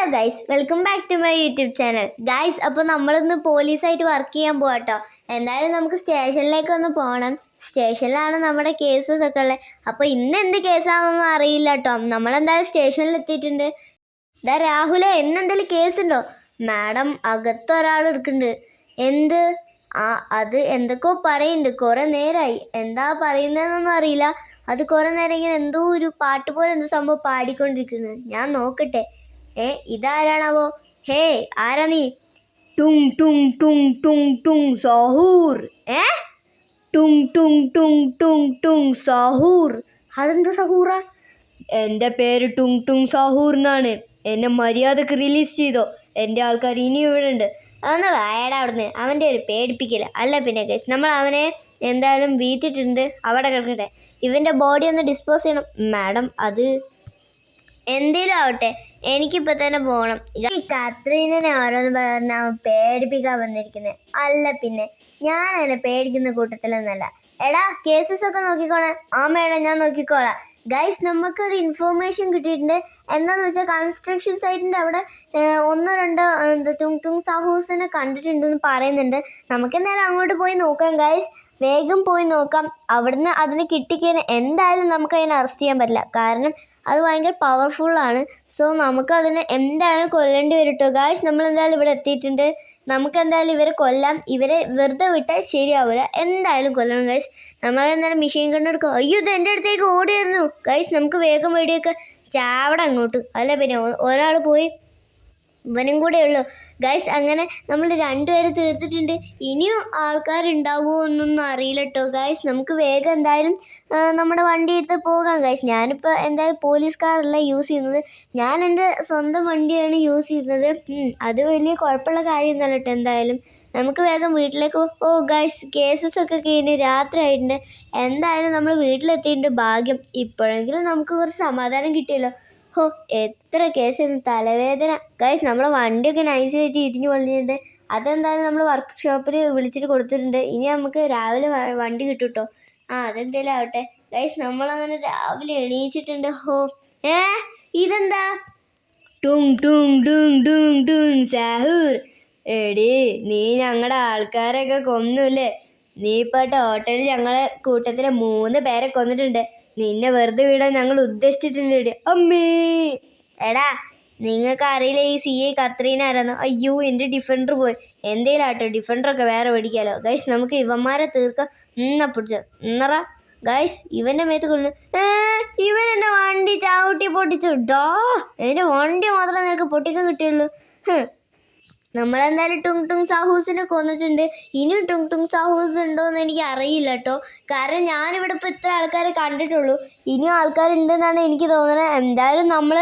Hello guys welcome back to my YouTube channel guys അപ്പോൾ നമ്മളിന്ന് പോലീസായിട്ട് work ചെയ്യാൻ പോകട്ടോ എന്തായാലും നമുക്ക് സ്റ്റേഷനിലേക്ക് ഒന്ന് പോകണം സ്റ്റേഷനിലാണ് നമ്മുടെ കേസസ് ഒക്കെ ഉള്ളത് അപ്പോൾ ഇന്ന് എന്ത് കേസാണെന്നൊന്നും അറിയില്ല കേട്ടോ നമ്മളെന്തായാലും സ്റ്റേഷനിൽ എത്തിയിട്ടുണ്ട്. ഇതാ രാഹുലെ ഇന്നെന്തെങ്കിലും കേസുണ്ടോ മാഡം അകത്ത് ഒരാൾ എടുക്കുന്നുണ്ട് എന്ത്? ആ അത് എന്തൊക്കെയോ പറയുന്നുണ്ട്. കുറേ നേരമായി എന്താ പറയുന്നതെന്നൊന്നും അറിയില്ല. അത് കുറേ നേരം ഇങ്ങനെ എന്തോ ഒരു പാട്ട് പോലെ എന്തോ സംഭവം പാടിക്കൊണ്ടിരിക്കുന്നത് ഞാൻ നോക്കട്ടെ. ഏ ഇതാരാണാവോ? ഹേ ആരാ നീ? ടുങ് ടുങ് ടുങ് ടുങ് ടുങ് സഹൂർ. ഏ? ടുങ് ടുങ് ടുങ് ടുങ് ടുങ് സഹൂർ. അതെന്താ സഹൂറ? എന്റെ പേര് ടുങ് ടുങ് സഹൂർ എന്നാണ്. എന്നെ മര്യാദയ്ക്ക് റിലീസ് ചെയ്തോ. എന്റെ ആൾക്കാർ ഇനിയും ഇവിടെ ഉണ്ട്. അതൊന്ന് വായടാ അവിടുന്ന്. അവന്റെ ഒരു പേടിപ്പിക്കില്ല അല്ല പിന്നെ കേസ് നമ്മൾ അവനെ എന്തായാലും വീറ്റിട്ടുണ്ട്. അവിടെ കിടക്കട്ടെ. ഇവന്റെ ബോഡി ഒന്ന് ഡിസ്പോസ് ചെയ്യണം. മാഡം അത് എന്തേലും ആവട്ടെ എനിക്കിപ്പോൾ തന്നെ പോകണം ഈ കത്രീനെ ഓരോന്ന് പറഞ്ഞാൽ പേടിപ്പിക്കാൻ വന്നിരിക്കുന്നത് അല്ല പിന്നെ ഞാൻ അതിനെ പേടിക്കുന്ന കൂട്ടത്തിലൊന്നല്ല. എടാ കേസസ് ഒക്കെ നോക്കിക്കോളാം ആ മേഡം ഞാൻ നോക്കിക്കോളാം. ഗൈസ് നമുക്കൊരു ഇൻഫോർമേഷൻ കിട്ടിയിട്ടുണ്ട്. എന്താണെന്ന് വെച്ചാൽ കൺസ്ട്രക്ഷൻ സൈറ്റിന്റെ അവിടെ ഒന്നോ രണ്ടോ എന്താ ടുങ് ടുങ് സാഹൂസിനെ കണ്ടിട്ടുണ്ടെന്ന് പറയുന്നുണ്ട്. നമുക്ക് എന്തായാലും അങ്ങോട്ട് പോയി നോക്കാം ഗൈസ് വേഗം പോയി നോക്കാം. അവിടുന്ന് അതിന് കിട്ടിക്കഴിഞ്ഞാൽ എന്തായാലും നമുക്ക് അതിനെ അറസ്റ്റ് ചെയ്യാൻ പറ്റില്ല. കാരണം അത് ഭയങ്കര പവർഫുള്ളാണ് സോ നമുക്കതിനെ എന്തായാലും കൊല്ലേണ്ടി വരും കേട്ടോ ഗായ്സ് നമ്മൾ എന്തായാലും ഇവിടെ എത്തിയിട്ടുണ്ട്. നമുക്ക് എന്തായാലും ഇവരെ കൊല്ലാം. ഇവരെ വെറുതെ വിട്ടാൽ ശരിയാവില്ല എന്തായാലും കൊല്ലണം ഗൈസ് നമ്മൾ എന്തായാലും മെഷീൻ കണ്ടെടുക്കും അയ്യോ ഇത് എന്റെ അടുത്തേക്ക് ഓടിയായിരുന്നു ഗൈസ് നമുക്ക് വേഗം വേടിയൊക്കെ ചാവട അങ്ങോട്ട് അല്ല പിന്നെ ഒരാൾ പോയി ഇവനും കൂടെ ഉള്ളു. ഗൈസ് അങ്ങനെ നമ്മൾ രണ്ടുപേരെ തീർത്തിട്ടുണ്ട്. ഇനിയും ആൾക്കാരുണ്ടാവുമോ എന്നൊന്നും അറിയില്ല കേട്ടോ ഗൈസ് നമുക്ക് വേഗം എന്തായാലും നമ്മുടെ വണ്ടി എടുത്ത് പോകാം. ഗൈസ് ഞാനിപ്പോൾ എന്തായാലും പോലീസ് കാറല്ല യൂസ് ചെയ്യുന്നത്. ഞാൻ എന്റെ സ്വന്തം വണ്ടിയാണ് യൂസ് ചെയ്യുന്നത്. അത് വലിയ കുഴപ്പമുള്ള കാര്യമൊന്നുമല്ല കേട്ടോ എന്തായാലും. നമുക്ക് വേഗം വീട്ടിലേക്ക് ഓ ഗൈസ് കേസസ് ഒക്കെ കഴിഞ്ഞ് രാത്രിയായിട്ടുണ്ട്. എന്തായാലും നമ്മൾ വീട്ടിലെത്തിയിട്ടുണ്ട്. ഭാഗ്യം. ഇപ്പോഴെങ്കിലും നമുക്ക് കുറച്ച് സമാധാനം കിട്ടിയല്ലോ. ഹോ എത്ര കേസായിരുന്നു? തലവേദന. ഗൈസ് നമ്മളെ വണ്ടിയൊക്കെ നൈസായിട്ട് ഇടിഞ്ഞു പൊളിഞ്ഞിട്ടുണ്ട് അതെന്തായാലും നമ്മൾ വർക്ക്ഷോപ്പിൽ വിളിച്ചിട്ട് കൊടുത്തിട്ടുണ്ട്. ഇനി നമുക്ക് രാവിലെ വണ്ടി കിട്ടൂട്ടോ. കേട്ടോ ആ അതെന്തേലും ആവട്ടെ. ഗൈസ് നമ്മളങ്ങനെ രാവിലെ എണീച്ചിട്ടുണ്ട്. ഹോ ഏ ഇതെന്താ? ടുങ് ടുങ് ടുങ് ടുങ് ടുങ് സാഹൂർ. എടി നീ ഞങ്ങളുടെ ആൾക്കാരെയൊക്കെ കൊന്നുല്ലേ? നീ ഇപ്പോട്ട് ഹോട്ടലിൽ ഞങ്ങളെ കൂട്ടത്തിലെ മൂന്ന് പേരെ കൊന്നിട്ടുണ്ട്. നിന്നെ വെറുതെ വിടാൻ ഞങ്ങൾ ഉദ്ദേശിച്ചിട്ടില്ല അമ്മേ! എടാ നിങ്ങൾക്ക് അറിയില്ല ഈ സി ഐ കത്രീന അയ്യോ എന്റെ ഡിഫൻഡർ പോയി. എന്തേലും ആട്ടോ ഡിഫൻഡറൊക്കെ വേറെ മേടിക്കാലോ. ഗൈസ് നമുക്ക് ഇവന്മാരെ തീർക്കാം. ഇന്ന പിടിച്ചോ ഇന്നറ ഗൈസ് ഇവന്റെ മേത്ത് കൊല്ലുന്നു ഏ ഇവൻ എന്റെ വണ്ടി ചാവട്ടി പൊട്ടിച്ചു. ഡോ എന്റെ വണ്ടി മാത്രമേ നിനക്ക് പൊട്ടിക്കാൻ കിട്ടിയുള്ളൂ. നമ്മളെന്തായാലും ടുങ് ടുങ് സാഹൂസിനെ കൊന്നിട്ടുണ്ട്. ഇനിയും ടുങ് ടുങ് സാഹൂസ് ഉണ്ടോ എന്ന് എനിക്ക് അറിയില്ല കേട്ടോ കാരണം ഞാനിവിടെ ഇപ്പോൾ ഇത്ര ആൾക്കാരെ കണ്ടിട്ടുള്ളൂ. ഇനിയും ആൾക്കാരുണ്ടെന്നാണ് എനിക്ക് തോന്നുന്നത് എന്തായാലും നമ്മൾ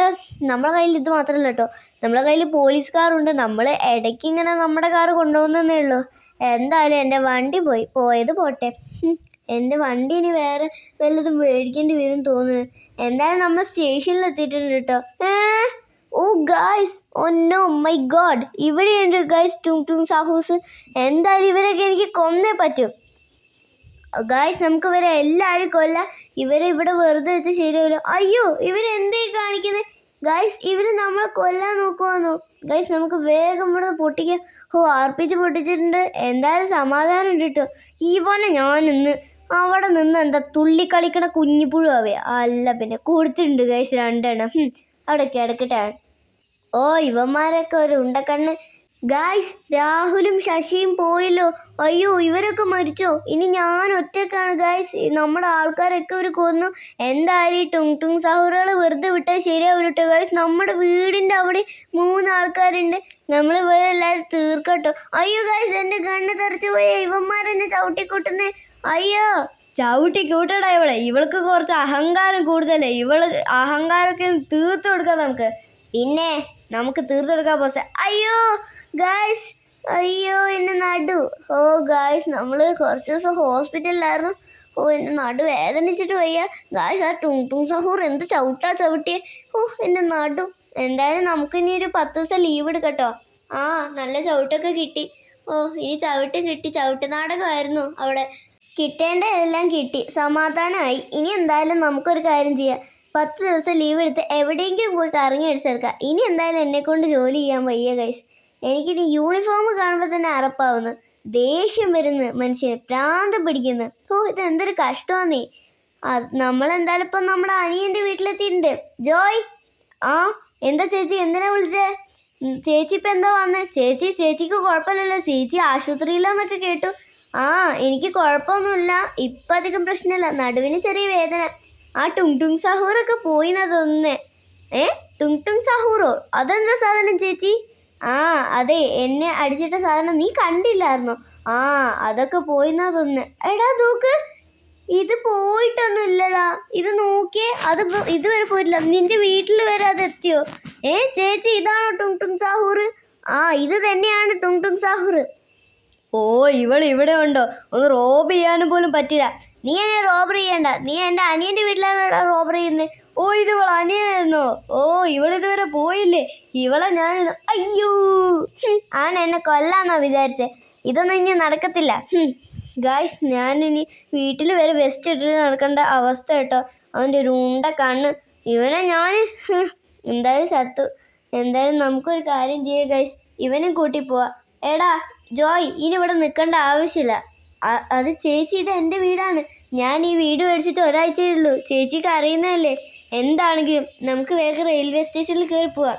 നമ്മളെ കയ്യിൽ ഇത് മാത്രമല്ല കേട്ടോ നമ്മളെ കയ്യിൽ പോലീസ് കാറുണ്ട്. നമ്മൾ ഇടയ്ക്ക് ഇങ്ങനെ നമ്മുടെ കാറ് കൊണ്ടുപോകുന്നേ ഉള്ളൂ. എന്തായാലും എന്റെ വണ്ടി പോയി. പോയത് പോട്ടെ. എന്റെ വണ്ടി ഇനി വേറെ വല്ലതും മേടിക്കേണ്ടി വരും തോന്നുന്നു. എന്തായാലും നമ്മൾ സ്റ്റേഷനിൽ എത്തിയിട്ടുണ്ട് കേട്ടോ ഏ? Guys oh no my god ഇവിടെയുണ്ട് ഗായ്സ് ടുങ് ടുങ് സാഹൂസ്. എന്തായാലും ഇവരൊക്കെ എനിക്ക് കൊന്നേ പറ്റും. ഗായ്സ് നമുക്ക് ഇവരെ എല്ലാവരും കൊല്ല. ഇവരെ ഇവിടെ വെറുതെ വെച്ച് ശരിയാവില്ല അയ്യോ ഇവരെന്തേ കാണിക്കുന്നത് ഗായ്സ് ഇവർ നമ്മളെ കൊല്ലാൻ നോക്കുവാന്നോ? ഗായ്സ് നമുക്ക് വേഗം ഇവിടെ പൊട്ടിക്കാം. ഓ ആർപ്പിച്ച് പൊട്ടിച്ചിട്ടുണ്ട്. എന്തായാലും സമാധാനം ഉണ്ട് കേട്ടോ. പോലെ ഞാൻ ഇന്ന് അവിടെ നിന്ന് എന്താ തുള്ളി കളിക്കണ കുഞ്ഞിപ്പുഴു ആവേ അല്ല പിന്നെ കൊടുത്തിട്ടുണ്ട് ഗായ്സ് രണ്ടെണ്ണം. അവിടെ കിടക്കട്ടെ. ഓ ഇവന്മാരൊക്കെ ഒരു ഉണ്ടക്കണ്ണ് ഗായ്സ് രാഹുലും ശശിയും പോയല്ലോ. അയ്യോ ഇവരൊക്കെ മരിച്ചോ? ഇനി ഞാൻ ഒറ്റക്കാണ് ഗായ്സ്. നമ്മുടെ ആൾക്കാരൊക്കെ ഇവർ കൊന്നു. എന്തായാലും ഈ ടുങ് ടുങ് സഹോറുകൾ വെറുതെ വിട്ടാൽ ശരിയാവില്ല കേട്ടോ ഗായ്സ്. നമ്മുടെ വീടിന്റെ അവിടെ മൂന്ന് ആൾക്കാരുണ്ട്. നമ്മൾ ഇവരെല്ലാവരും തീർക്കട്ടോ. അയ്യോ ഗായ്സ് എന്റെ കണ്ണ് തെറിച്ചു പോയ. ഇവന്മാരെന്നെ ചവിട്ടിക്കൂട്ടുന്നേ. അയ്യോ. ചവിട്ടി കൂട്ടടാ ഇവളെ. ഇവൾക്ക് കുറച്ച് അഹങ്കാരം കൂടുതലേ. ഇവൾ അഹങ്കാരമൊക്കെ തീർത്തു കൊടുക്കാം നമുക്ക്. പിന്നെ നമുക്ക് തീർത്തു കൊടുക്കാൻ പോസ അയ്യോ ഗായ്സ് അയ്യോ എന്റെ നടു. ഓ ഗായ്സ് നമ്മൾ കുറച്ച് ദിവസം ഹോസ്പിറ്റലിലായിരുന്നു ഓ എന്റെ നടു വേദനിച്ചിട്ട് വയ്യ. ഗായ്സ് ആ ടുങ് ടുങ് സഹൂർ എന്ത് ചവിട്ടാ ചവിട്ടിയെ. ഓ എന്റെ നടു. എന്തായാലും നമുക്ക് ഇനി ഒരു പത്ത് ദിവസം ലീവ് എടുക്കട്ടോ. ആ നല്ല ചവിട്ടൊക്കെ കിട്ടി. ഓ ഇനി ചവിട്ടും കിട്ടി. ചവിട്ട് നാടകമായിരുന്നു അവിടെ. കിട്ടേണ്ട എല്ലാം കിട്ടി. സമാധാനമായി. ഇനി എന്തായാലും നമുക്കൊരു കാര്യം ചെയ്യാം. പത്ത് ദിവസം ലീവ് എടുത്ത് എവിടെയെങ്കിലും പോയി കറങ്ങി അടിച്ചെടുക്കാം ഇനി എന്തായാലും എന്നെ കൊണ്ട് ജോലി ചെയ്യാൻ വയ്യ ഗൈസ് എനിക്കിനി യൂണിഫോം കാണുമ്പോൾ തന്നെ അറപ്പാവുന്നു. ദേഷ്യം വരുന്നു മനുഷ്യന് പ്രാന്ത പിടിക്കുന്നു. ഓ ഇത് എന്തൊരു കഷ്ടമാന്നേ നമ്മളെന്തായാലും ഇപ്പം നമ്മുടെ അനിയന്റെ വീട്ടിലെത്തിയിട്ടുണ്ട്. ജോയ് ആ എന്താ ചേച്ചി എന്തിനാ വിളിച്ചേ? ചേച്ചി ഇപ്പം എന്താ വന്നേ? ചേച്ചി ചേച്ചിക്ക് കുഴപ്പമില്ലല്ലോ. ചേച്ചി ആശുപത്രിയിലാന്നൊക്കെ കേട്ടു. ആ എനിക്ക് കുഴപ്പമൊന്നുമില്ല. ഇപ്പം അധികം പ്രശ്നമില്ല. നടുവിന് ചെറിയ വേദന. ആ ടുങ് ടുങ് സഹൂറൊക്കെ പോയിന്നതൊന്ന്. ഏ? ടുങ് ടുങ് സഹൂറോ? അതെന്താ സാധനം ചേച്ചി? ആ അതെ എന്നെ അടിച്ചിട്ട സാധനം നീ കണ്ടില്ലായിരുന്നോ? ആ അതൊക്കെ പോയിന്നതൊന്ന്. എടാ നോക്ക്. ഇത് പോയിട്ടൊന്നും ഇല്ലടാ ഇത് നോക്കിയേ അത് ഇതുവരെ പോയിട്ടില്ല. നിന്റെ വീട്ടിൽ വരെ അത് എത്തിയോ? ഏ ചേച്ചി ഇതാണോ ടുങ് ടുങ് സാഹൂർ ആ ഇത് തന്നെയാണ് ടുങ് ടുങ് സാഹൂർ ഓ ഇവൾ ഇവിടെ ഉണ്ടോ? ഒന്ന് റോബ് ചെയ്യാനും പോലും പറ്റില്ല. നീ എന്നെ റോബർ ചെയ്യണ്ട. നീ എന്റെ അനിയന്റെ വീട്ടിലാണ് റോബർ ചെയ്യുന്നത് ഓ ഇത് ഇവൾ അനിയനായിരുന്നോ? ഓ ഇവളിതുവരെ പോയില്ലേ? ഇവളെ ഞാൻ അയ്യോ! ആണ് എന്നെ കൊല്ലാന്നാ വിചാരിച്ചേ. ഇതൊന്നും ഇനി നടക്കത്തില്ല. ഗായ്സ് ഞാനിനി വീട്ടിൽ വരെ വെസ്റ്റ് ഇട്ടിട്ട് നടക്കേണ്ട അവസ്ഥ കേട്ടോ. അവന്റെ ഒരു ഉണ്ട കണ്ണ്. ഇവനെ ഞാൻ എന്തായാലും ചത്തു എന്തായാലും നമുക്കൊരു കാര്യം ചെയ്യുക ഗൈസ് ഇവനും കൂട്ടി പോവാ. എടാ ജോയ് ഇനി ഇവിടെ നിൽക്കേണ്ട ആവശ്യമില്ല. അത് ചേച്ചി ഇത് എന്റെ വീടാണ്. ഞാൻ ഈ വീട് മേടിച്ചിട്ട് ഒരാഴ്ചയേ ഉള്ളൂ. ചേച്ചിക്ക് അറിയുന്നതല്ലേ? എന്താണെങ്കിലും നമുക്ക് വേഗം റെയിൽവേ സ്റ്റേഷനിൽ കയറി പോവാം.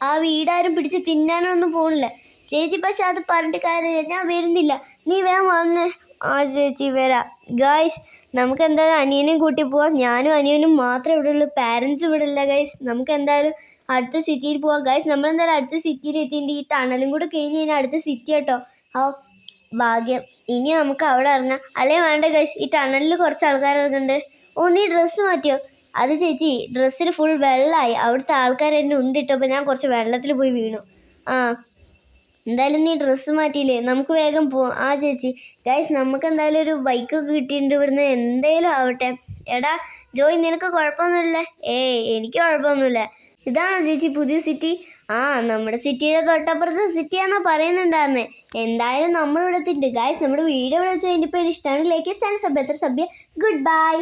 ആ വീടാരും പിടിച്ച് തിന്നാനൊന്നും പോണില്ല. ചേച്ചി പക്ഷെ അത് പറഞ്ഞിട്ട് കാര്യമില്ല. ഞാൻ വരുന്നില്ല. നീ വേഗം വന്ന് ആ ചേച്ചി വരാം. ഗായ്സ് നമുക്ക് എന്തായാലും അനിയനെയും കൂട്ടി പോവാം. ഞാനും അനിയനും മാത്രമേ ഇവിടെ ഉള്ളൂ പാരൻസ് ഇവിടെ ഇല്ല ഗൈസ് നമുക്ക് എന്തായാലും അടുത്ത സിറ്റിയിൽ പോവാം. ഗൈസ് നമ്മൾ എന്തായാലും അടുത്ത സിറ്റിയിൽ എത്തിയിട്ട് ഈ ടണലും കൂടെ കഴിഞ്ഞ് കഴിഞ്ഞാൽ അടുത്ത സിറ്റി കേട്ടോ. ആ ഭാഗ്യം. ഇനി നമുക്ക് അവിടെ ഇറങ്ങാം. അല്ലേ വേണ്ട ഗൈസ് ഈ ടണലിൽ കുറച്ച് ആൾക്കാർ ഇറങ്ങുന്നുണ്ട്. ഓ നീ ഡ്രസ്സ് മാറ്റിയോ? അത് ചേച്ചി ഡ്രസ്സിൽ ഫുൾ വെള്ളമായി അവിടുത്തെ ആൾക്കാർ എന്നെ ഉന്തിട്ടപ്പോൾ ഞാൻ കുറച്ച് വെള്ളത്തിൽ പോയി വീണു. ആ എന്തായാലും നീ ഡ്രസ്സ് മാറ്റിയില്ലേ? നമുക്ക് വേഗം പോവാം. ആ ചേച്ചി. ഗൈസ് നമുക്ക് എന്തായാലും ഒരു ബൈക്കൊക്കെ കിട്ടിയിട്ടുണ്ട് ഇവിടുന്ന്. എന്തേലും ആവട്ടെ. എടാ ജോയ് നിനക്ക് കുഴപ്പമൊന്നുമില്ല? ഏയ് എനിക്ക് കുഴപ്പമൊന്നുമില്ല. ഇതാണോ ചേച്ചി പുതിയ സിറ്റി ആ നമ്മുടെ സിറ്റിയുടെ തൊട്ടപ്പുറത്തെ സിറ്റിയാണെന്നാ പറയുന്നുണ്ടായിരുന്നേ. എന്തായാലും നമ്മൾ ഇവിടെ എത്തിയിട്ടുണ്ട്. ഗൈസ് നമ്മുടെ വീഡിയോ ഇവിടെ വെച്ചാൽ ഇനിയിപ്പോൾ ഇഷ്ടമാണ്. ലൈക്ക് ചാനൽ സഭ്യ എത്ര സഭ്യ? Good bye